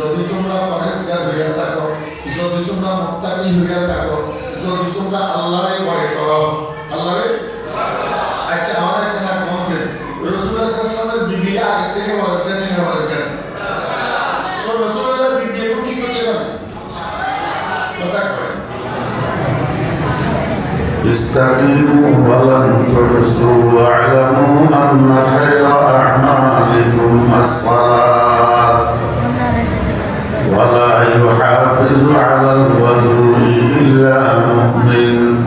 যদি তোমরা পরেজগার হইয়া থাকো যদি তোমরা মুক্তাকি হইয়া থাকো যদি তোমরা আল্লাহরে ভয় করো আল্লাহরে আচ্ছা আমার একটা না বলছেন রসুল্লাহ সাল্লামের বিবি আগে থেকে পরেজগার নিয়ে পরেজগার তো রসুল্লাহ বিবি এখন কি করছে না কথা করেন استقيموا ولن تحصوا واعلموا أن خير أعمالكم الصلاة يحافظ على الوضوء إلا مؤمن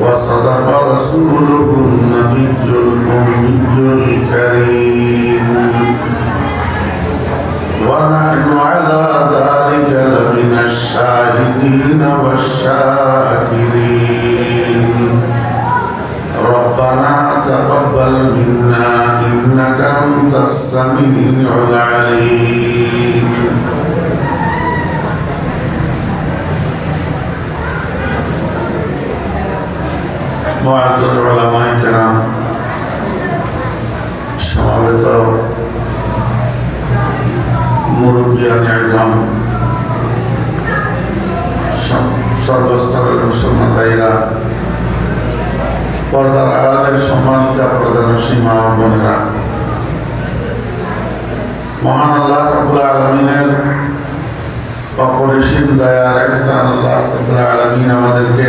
وصدق رسوله النبي الأمي الكريم ونحن على ذلك لمن الشاهدين والشاكرين ربنا تقبل منا إنك أنت السميع العليم সমাবেত মুরব্বিয়ান একজন সর্বস্তরের মুসলমান ভাইরা পর্দার আড়ালের প্রধান সীমা বোনেরা মহান আল্লাহ অপরিসীম দয়ার আল্লাহ রবুল আলমিন আমাদেরকে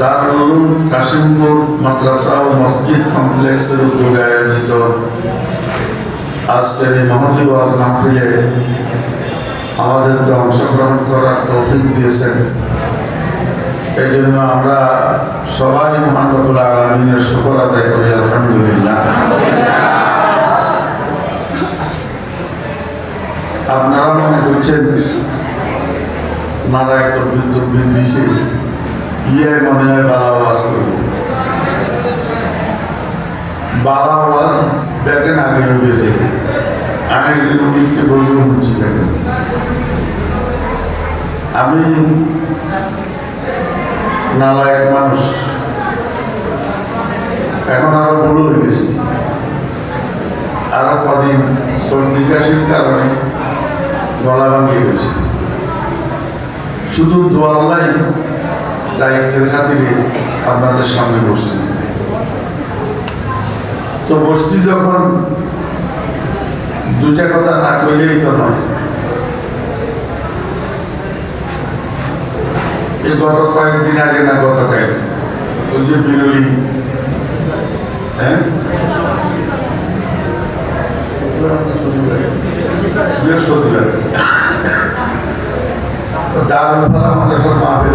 দারুল কাশিমপুর মাদ্রাসা ও মসজিদ কমপ্লেক্সের উদ্যোগে আয়োজিত। আজকের এই মহতি ওয়াজ মাহফিলে আমাদেরকে অংশগ্রহণ করার তৌফিক দিয়েছেন। এই জন্য আমরা সবাই মহান রবুল আলমিনের শুকর আদায় করি, আলহামদুলিল্লাহ। আপনারা মনে করছেন মারা এত বিদ্যুৎ দিছে ইয়ে মনে হয় বালা করব। বালা দেখেন আগে হয়ে আমি উনিকে বলব, শুনছি দেখেন। আমি নালায়ক মানুষ। এখন আরও বুড়ো হয়ে গেছি। আরও কদিন সর্দি কাশির কারণে গলা ভাঙিয়ে গেছে। শুধু দোয়াল্লাই দায়িত্বের খাতিরে আপনাদের সামনে বসছি। তো বসছি যখন দুটা কথা না কইলেই তো নয় এই গত কয়েকদিন আগে না গত কয়েক ওই যে বিরোধী হ্যাঁ? বৃহস্পতিবার। দারুণ ফলা আমাদের সব মাহফিল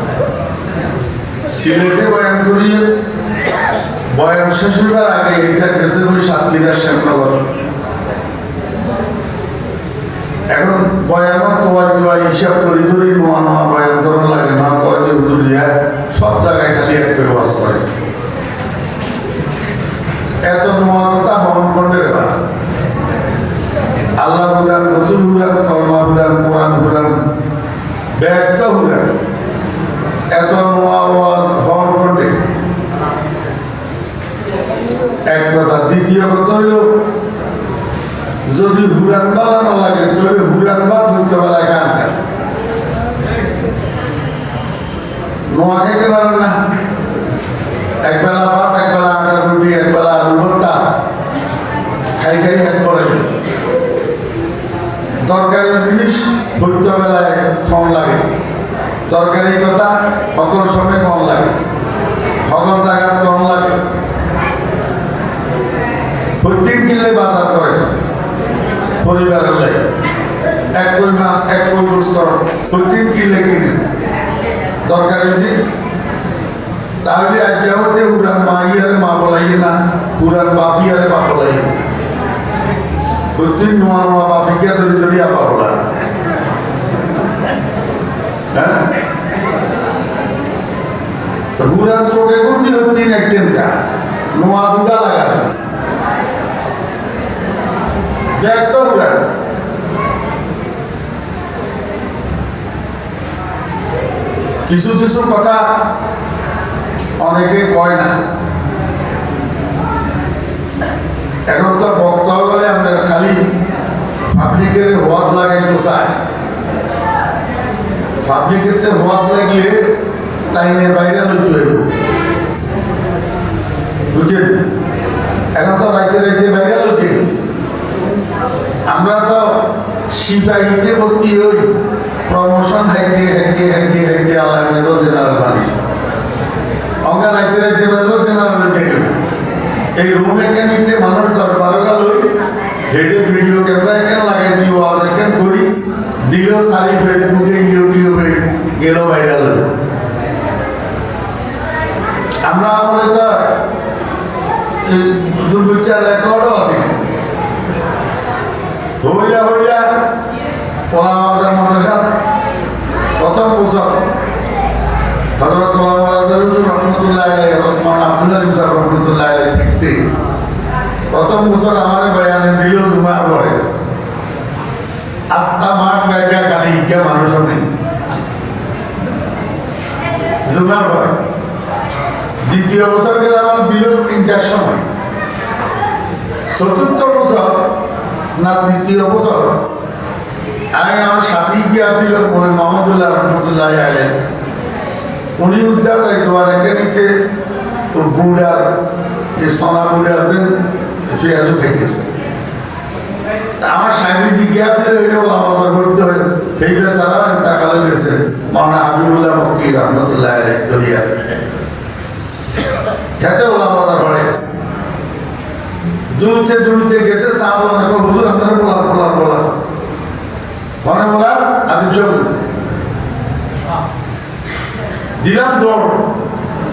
সিলেটে বয়ান করিয়ে বয়ান শেষ হবার আগে এটা গেছে ওই সাতক্ষীরার শ্যামনগর। এখন তোয়াই তোয়াই হিসাব করি করি নোয়া নোয়া বয়ান ধরন লাগে না, কয় যে সব জায়গায় খালি এক করে বাস করে। এত নোয়া কথা মন করতে আল্লাহ হুরান রসুল হুরান কলমা হুরান কোরআন হুরান ব্যর্থ হুরান এত নোয়া আওয়াজ বহন করতে এক কথা দ্বিতীয় কথা হইল, যদি হুরান বানানো লাগে, তবে হুরান বাদ হইতে বেলায় গান ভাত আটার রুটি আলু ভর্তা। খাই খাই, এক করে দরকারি জিনিস কম লাগে। তরকারি কথা সকল সময় কম লাগে। সকল জায়গা কম লাগে প্রত্যেক দিনে বাজার করে। পরিবারের লাগে এক কই মাছ, এক কই গোস্ত প্রত্যেক কিলে কিনে। দরকারি দিন তাহলে আজ হতে পুরান মা ইয়ারে মা বলাইয়ে না পুরান বাপ ইয়ারে বাপ বলাইয়ে। না প্রত্যেক নোয়া নোয়া বাপিকে ধরে ধরে আপা বলা হ্যাঁ? তো পুরান সোকে করতে হতে একদিন কা? নোয়া দুটা লাগাতে। ব্যাগ তো পুরান কিছু কিছু কথা অনেকে কয় না। এখন তো বক্তা বলে আপনার খালি পাবলিকের হওয়াত লাগাই তো চায় পাবলিকের তো হওয়াত লাগলে নিয়ে বাইরে লইতে হইব। বুঝলেন এখন তো রাইতে রাইতে বাইরে লইতে। আমরা তো সিপাহীতে ভর্তি হই। প্রমোশন হাইতে হাইতে হাইতে হাইতে আল্লাহ মেজর জেনারেল বানিয়েছে অঙ্গা রাইতে রাইতে মেজর জেনারেল থেকে। এই রুমে নিতে মানুষ দশ বারো কাল হই ভিডিও ক্যামেরা এখানে লাগাই দিই ওয়াল এখানে করি? দিলেও সারি ফেসবুকে ইউটিউবে গেল ভাইরাল হয়ে আমরা আমাদের দুর্বিচার রেকর্ডও আছে হইয়া হইয়া ওলা আমাদের মাদ্রাসা প্রথম বছর হজরত রহমতুল্লাহ আব্দুল্লাহ ইমসার রহমতুল্লাহ থাকতে, প্রথম বছর আমার বয়ানে দিল জুমার পরে। আস্থা মাঠ গাইকা গালি গিয়া মানুষ নেই। জুমার পরে। দ্বিতীয় বছর গেলাম দিল তিনটার সময়। চতুর্থ বছর না তৃতীয় বছর আমি আমার সাথী গিয়ে আসিল মনে মোহাম্মদুল্লাহ রহমতুল্লাহ আলে উনি উদ্ধার যাইতো আর একে নিতে বুড়ার যে সোনা বুড়ার দেন পেঁয়াজও থেকে আমার সামনে আছে এটা বলে আমাদের করতে হয় এইটা সারা তাকালে গেছে মানা হাবিবুল্লাহ মক্কি রহমতুল্লাহ দরিয়া। খেতে বলে আমাদের ঘরে দুইতে দুইতে গেছে, সাহাবো নাকি হুজুর, আপনারা বলার বলার বলার। মনে বলার আদি চোখ দিলাম দৌড়।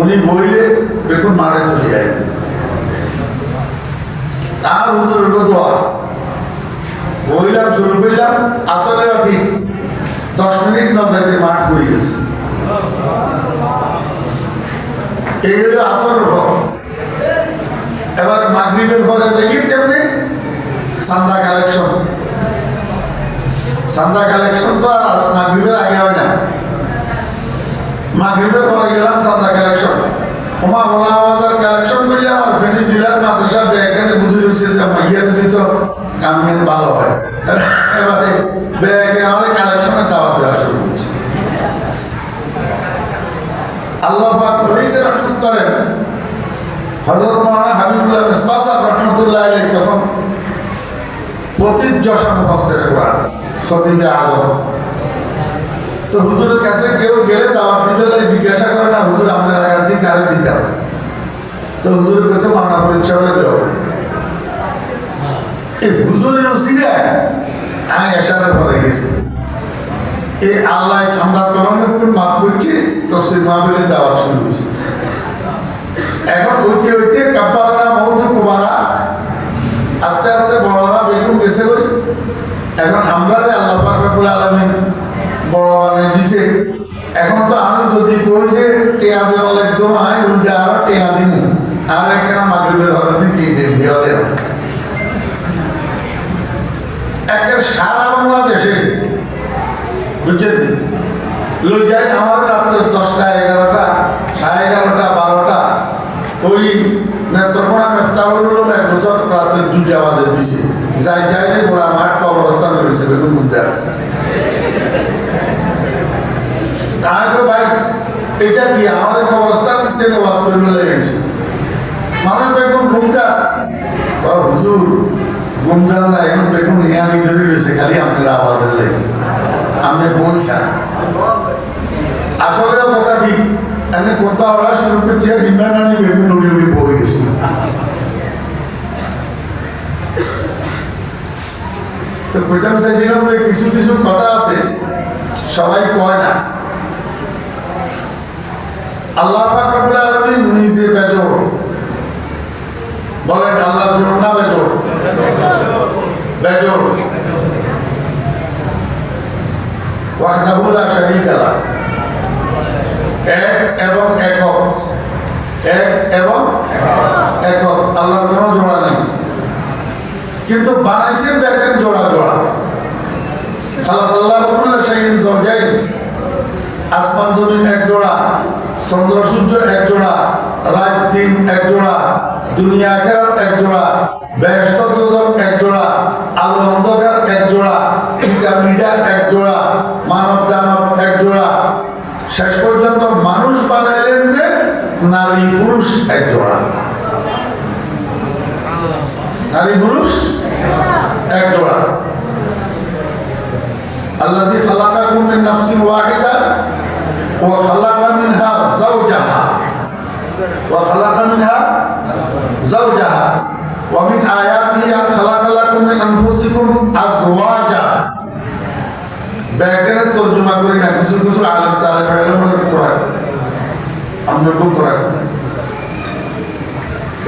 উনি বইলে দেখুন মাঠে চলে যায়। তার হুজুর হলো দোয়া। বইলাম, শুরু করলাম, আসলে ঠিক দশ মিনিট না যাইতে মাঠ করে গেছে। এই হলো আসল এবার মাগরিবের পরে যাই কেমনে? সান্দা কালেকশন। সান্দা কালেকশন তো আর মাগরিবের আগে হয় না। মাগরিবের পরে গেলাম সান্দা ওমা বলা বাজার কালেকশন করি আমার ফেনি জেলার মাদ্রাসা ব্যাগখানে বুঝে রয়েছে যে মাইয়া দিদি তো কামিয়ান ভালো এবারে ব্যাগে আমার কালেকশনে দাওয়াত দেওয়া শুরু করছে। আল্লাহ পাক বলিতে রহমত করেন হজরত মহানা হাবিবুল্লাহ আলাইহি তখন পতিত যশা মুফাসসির কোরআন সতীদে আজম। তো হুজুরের কাছে কেউ গেলে দাওয়াত দিতে লাগে জিজ্ঞাসা করে না হুজুর আমরা আগার দিন কারে দিতাম তো হুজুরের কাছে মানা পরীক্ষা করে দেও এই হুজুরের ওসিলে আমি এসারের পরে গেছি। এই আল্লাহ সান্দা তরণের তো মাফ করছি তফসিল মাহবিলের দাওয়াত শুরু করছি। এখন হইতে হইতে কাব্বারা মৌত কুমারা আস্তে আস্তে বড়রা বেগুন গেছে করি এখন আমরা আল্লাহ পাক রব্বুল বানিয়ে দিছে। এখন তো আমি যদি কই যে টেয়া দেওয়া লাগতো আমি উল্টা আর টেয়া দিন আর একটা মাগরিবের হলে দিয়ে, দেওয়া একটা সারা বাংলাদেশে বুঝছেন লই যাই আমার রাত্রে দশটা, এগারোটা, সাড়ে এগারোটা, বারোটা। ওই নেত্রকোনা মেফতাবুল এক বছর রাতে দুইটা বাজে দিছে। যাই যাই রে গোড়া মাঠ কবরস্থান রয়েছে বেতন গুঞ্জার তাহাকে ভাই এটা কি আমাদের কবরস্থান থেকে ওয়াজ করে বলে গেছে মানুষ বেগুন গুমজা। ও হুজুর গুমজান না, এখন বেগুন ইয়ানি ধরে রয়েছে, খালি আপনার আওয়াজের লেগে। আপনি বলছেন। আসলে কথা ঠিক এনে কোনটা ওরা শুরু করছে বিমান আমি বেগুন উড়ে উড়ে পড়ে গেছিল তো কইতাম চাইছিলাম যে কিছু কিছু কথা আছে, সবাই কয় না। আল্লাহ পাক রব্বুল আলামিন নিজে বেজোড় বলেন, আল্লাহ জোড় না বেজোড় বেজোড় ওয়াহদাহু লা শারীকা লাহ এক এবং একক। এক এবং একক। আল্লাহর কোনো জোড়া নেই। কিন্তু বানাইছেন দেখেন জোড়া জোড়া। খালাকাল্লাহ কুল্লা শাইইন যাওজাইন আসমান জমিন এক জোড়া। চন্দ্র সূর্য এক জোড়া, রাত দিন এক জোড়া, দুনিয়া আখেরাত এক জোড়া ব্যস্ত দুজন এক জোড়া, আলো অন্ধকার এক জোড়া পিরামিডা এক জোড়া, মানব দানব এক জোড়া। শেষ পর্যন্ত মানুষ বানাইলেন যে নারী পুরুষ এক জোড়া। নারী পুরুষ এক জোড়া। আল্লাহ ফালাকা কুমিন নাফসিন ওয়াহিদা ও ফালাকা ومن آياته أن خلق لكم من أنفسكم أزواجا ব্যাকরণ তর্জমা করি না কিছু কিছু আলেম তালে ফেলে মনে করা আমরা খুব করা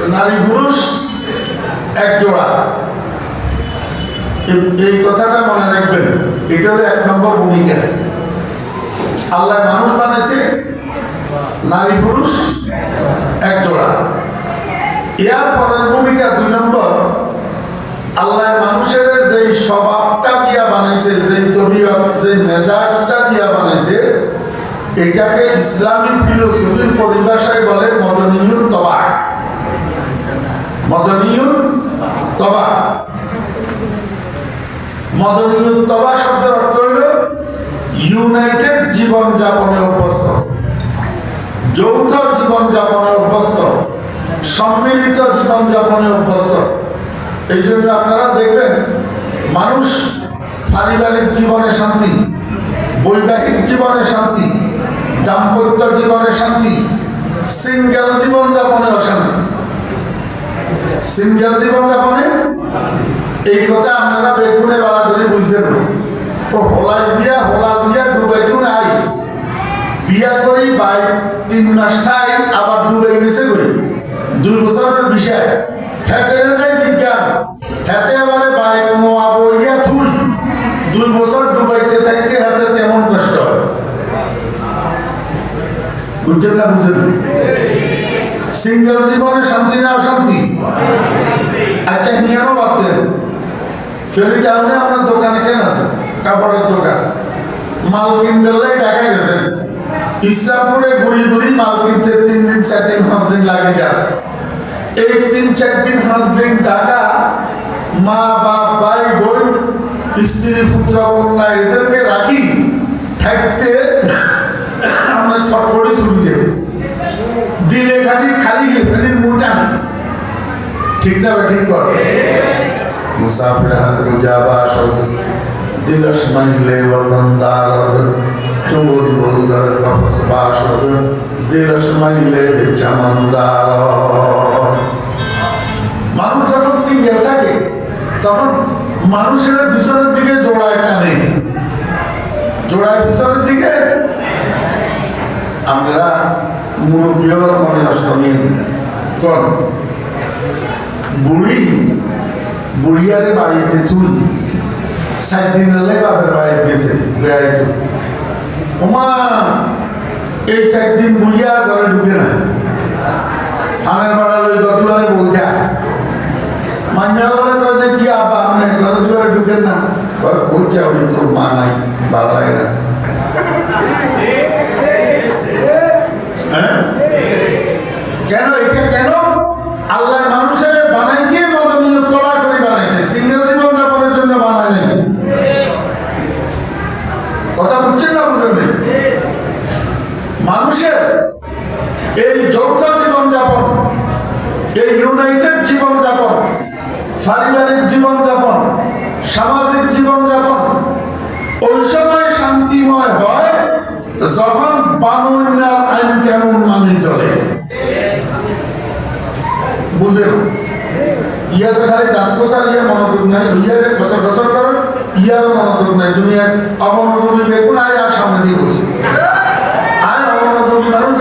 নারী পুরুষ এক জোড়া এই- এই কথাটা মনে রাখবেন এটা হলো এক নম্বর ভূমিকা আল্লাহ মানুষ বানাইছে নারী পুরুষ এক জোড়া এর পরের ভূমিকা দুই নম্বর আল্লাহ মানুষের যে স্বভাবটা দিয়া বানাইছে যে তবিয়ত যে মেজাজটা দিয়া বানাইছে, এটাকে ইসলামিক ফিলোসফির পরিভাষায় বলে মদনীয় তবা। মদনীয় তবা। মদনীয় তবা শব্দের অর্থ হল ইউনাইটেড জীবন যাপনে অভ্যস্ত। যৌথ জীবন যাপনে অভ্যস্ত। সম্মিলিত জীবন যাপনে অভ্যস্ত। এই জন্য আপনারা দেখবেন, মানুষ পারিবারিক জীবনে শান্তি, বৈবাহিক জীবনে শান্তি, দাম্পত্য জীবনে শান্তি, সিঙ্গেল জীবন যাপনে অশান্তি সিঙ্গেল জীবন যাপনে এই কথা আপনারা বেগুনে বালা করে বুঝতেন তো হোলাই দিয়া, হোলা দিয়া ডুবাই তো নাই। বিয়া করি, বাই তিন মাস ঠাই আবার ডুবে গেছে করি দুই বিষয়। বিজ্ঞান। হেতে আবার বাই নোয়া বইয়া থুই দুই বছর ডুবাইতে থাকতে হাতে কেমন কষ্ট বুঝছেন না বুঝছেন? সিঙ্গেল জীবনে শান্তি না অশান্তি? আচ্ছা নিয়েও ভাবতেন ফেরি টাউনে আপনার দোকানে কেন আছে? কাপড়ের দোকান। মাল কিনতে টাকা গেছেন ইসলামপুরে ঘুরি ঘুরি মাল কিনতে তিন দিন, চার দিন, পাঁচ দিন লাগে যায় এই তিন চার দিন পাঁচ টাকা মা, বাপ, ভাই, বোন, স্ত্রী, পুত্র, কন্যা, এদেরকে রাখি, থাকতে আমরা ছটফটি চলে যাবে দিলে খালি খালি ফেরির মোটা ঠিক না ঠিক কর? মুসাফির হাত গুজাবা শব্দ দিলস মাইলে বদন্দার চুমুর বদর কফস বাসদ দিলস মাইলে চামন্দার তখন মানুষের পিছনের দিকে জোড়ায় টানে। জোড়ায় পিছনের দিকে। আমরা মুরব্বীয় মনে নষ্ট নিয়ে কোন? বুড়ি। বুড়িয়ারে বাড়িতে তুই। সাত দিন বাপের বাড়িতে গেছে ওমা, এই সাত দিন বুড়িয়া ঘরে ঢুকে না আনের বাড়া লই দুয়ারে বইটা মাঞ্জারওয়ালা কয় যে কি আব্বা ঘরে জোরে না? কয় করছে উনি তোর মা ভালো লাগে না। হ্যাঁ? কেন, এটা কেন? আল্লাহ মানুষের বানাই দিয়ে মনে মনে বানাইছে সিঙ্গেল জীবন যাপনের জন্য বানায় কথা বুঝছেন না বুঝেন মানুষের এই যৌথ জীবনযাপন এই ইউনাইটেড জীবনযাপন পারিবারিক জীবনযাপন, সামাজিক জীবনযাপন, ওই সময় শান্তিময় হয় যখন বানুন্যার আইন কেমন মানি চলে। বুঝেন ইয়ার খালি ইয়ে মনোযোগ নাই, ইয়ারে বছর বছর করেন মনোযোগ নাই অমনোযোগী আয় আর সামনে আর অমনোযোগী মানুষ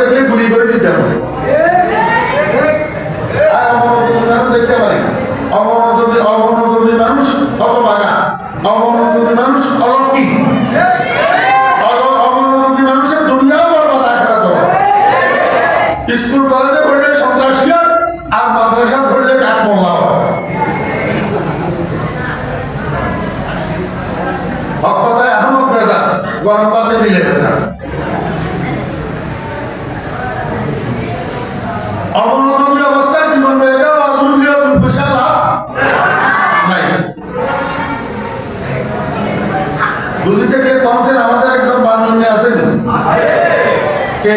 কে?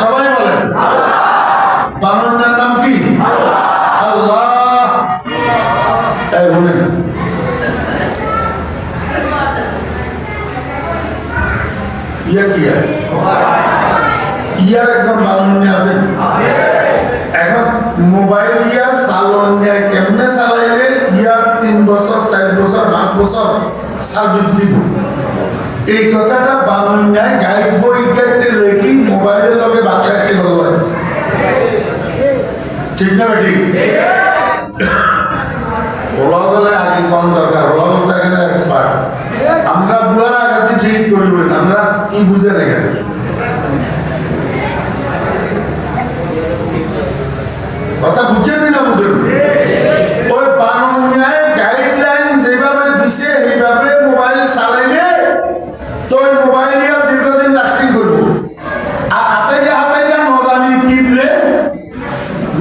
সবাই বলেন। বানরের নাম কি? আল্লাহ? ইয়ার একজন বানরনি আছেন। এখন মোবাইল ইয়া চালন ইয়া কেমনে চালাইলে ইয়ার তিন বছর, চার বছর, পাঁচ বছর সার্ভিস দিব? এই কথাটা বানরনিয়ায় গাইড বই কাটতে লেখি মোবাইলের লগে বাচ্চাকে বলব ঠিক না আগে কম দরকার আমরা আমরা কি বুঝে রেখে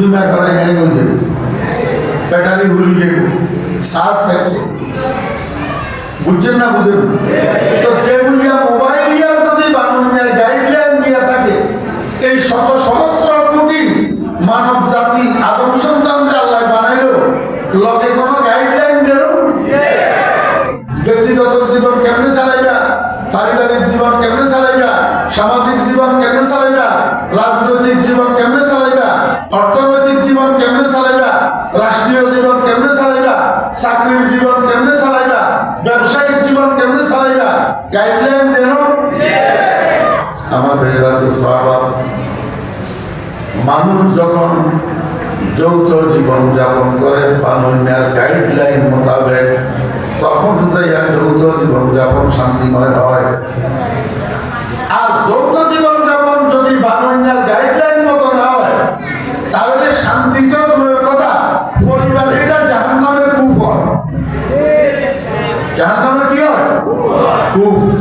দুই করে হয়ে যাবে ব্যাটারি ঘুরি যাবে শ্বাস থাকবে। বুঝছেন না বুঝেন? তো তেমনিয়া মোবাইল নিয়ে যদি বানুনিয়া গাইডলাইন দিয়ে থাকে, এই শত সহস্র কোটি মানব জাতি আদম সন্তান যে আল্লাহ বানাইল, লগে কোনো গাইডলাইন দিল ব্যক্তিগত জীবন কেমনে চালাইবা পারিবারিক জীবন কেমনে চালাইবা সামাজিক জীবন কেমনে চালাইবা রাজনৈতিক জীবন কেমনে চালাইবা অর্থনৈতিক জীবন কেমনে চালাইবা রাষ্ট্রীয় জীবন কেমনে চালাইবা চাকরির জীবন কেমনে চালাইবা? ব্যবসায়িক জীবন কেমনে চালাইবা? গাইডলাইন দেন। আমার বেহরাত মানুষ যখন যৌথ জীবন যাপন করে, বানন্যার গাইডলাইন মোতাবেক, তখন যাইয়া যৌথ জীবন যাপন শান্তিময় হয়। Хуф.